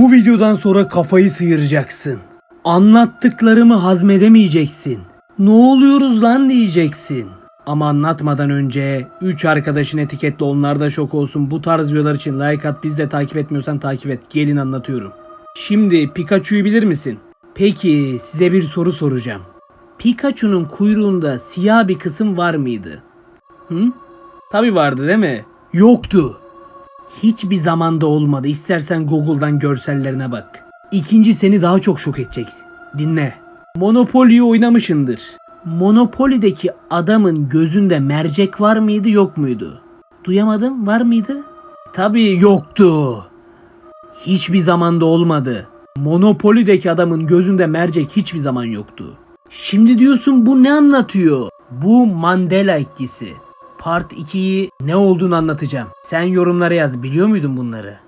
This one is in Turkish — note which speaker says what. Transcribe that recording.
Speaker 1: Bu videodan sonra kafayı sıyıracaksın. Anlattıklarımı hazmedemeyeceksin. Ne oluyoruz lan diyeceksin. Ama anlatmadan önce 3 arkadaşın etiketle onlar da şok olsun. Bu tarz videolar için like at. Biz de takip etmiyorsan takip et. Gelin anlatıyorum. Şimdi Pikachu'yu bilir misin? Peki size bir soru soracağım. Pikachu'nun kuyruğunda siyah bir kısım var mıydı? Hı? Tabi vardı değil mi? Yoktu. Hiçbir zamanda olmadı. İstersen Google'dan görsellerine bak. İkinci seni daha çok şok edecek. Dinle. Monopoly'yi oynamışındır. Monopoly'deki adamın gözünde mercek var mıydı yok muydu? Duyamadım var mıydı? Tabii yoktu. Hiçbir zamanda olmadı. Monopoly'deki adamın gözünde mercek hiçbir zaman yoktu. Şimdi diyorsun bu ne anlatıyor? Bu Mandela etkisi. Part 2'yi ne olduğunu anlatacağım. Sen yorumlara yaz. Biliyor muydun bunları?